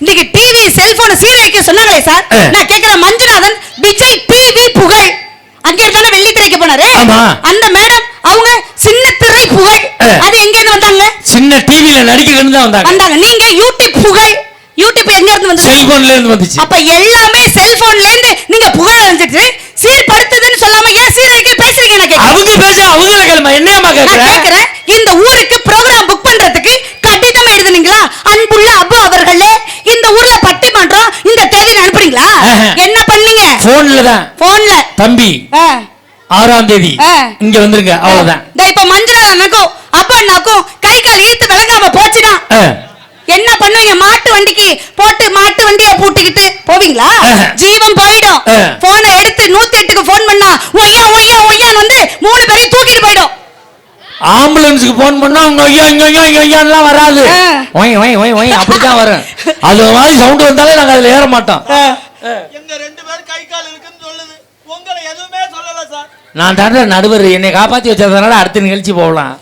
இன்னைக்கு TV cellphone சீரழிக்க சொன்னாங்களே sir. நான் கேக்குறேன் மஞ்சுநாதன் விஜய் டிவி புகழ். அங்க இருந்தானே வெள்ளி திரைக்கு போனாரு. அந்த மேடம் அவங்க சின்ன திரை புகழ். அது எங்க இருந்து வந்தாங்க? சின்ன டிவில நடிக்கணும்னு தான் வந்தாங்க. வந்தாங்க. நீங்க யூடியூப் புகழ். யூடியூப் எங்க இருந்து வந்து செல்போன்ல இருந்து வந்துச்சு. அப்ப எல்லாமே செல்போன்ல இருந்து நீங்க புகழ் அழிஞ்சிட்டு சீர்படுத்துதுன்னு சொல்லாம ஏன் சீரழிக்க பேசுறீங்க? நான் கேக்குறேன் அவங்க பேச அவங்க நான் கேக்குற? கேக்குறேன் இந்த ஊருக்கு என்ன பண்ணீங்க? போன்ல தான் போன்ல தம்பி ஆறாம் தேதி. இங்க வந்துருங்க அவ்வளவுதான். இப்ப மஞ்சள் அண்ணாக்கும் அப்பா அண்ணாக்கும் கை கால் இழுத்து விளங்காம போச்சுன்னா? ஆ. என்ன பண்ணுவீங்க? மாட்டு வண்டிக்கு போட்டு மாட்டு வண்டிய பூட்டிக்கிட்டு போவீங்களா. ஜீவன் போயிடும். போனை எடுத்து நூத்தி எட்டுக்கு போன் பண்ணா ஒய்யா ஒய்யா ஒய்யான்னு வந்து மூணு பேரையும் தூக்கிட்டு போயிடும். ஆம்புலன்ஸுக்கு போன் பண்ணா அவங்க ஐயா ஐயா ஐயான்லாம் வராது. ஒய் ஒய் ஒய் ஒய் அப்படிதான் வரும். அது மாதிரி சவுண்ட் வந்தாலே நாங்க அதுல ஏற மாட்டோம். எங்க ரெண்டு பேரும் கை கால் இருக்குன்னு சொல்லுது. உங்களை எதுவுமே சொல்லல சார். நான் தாண்ட நடுவர். என்னை காப்பாத்தி வச்சதுனால அடுத்த நிகழ்ச்சி போகலாம்?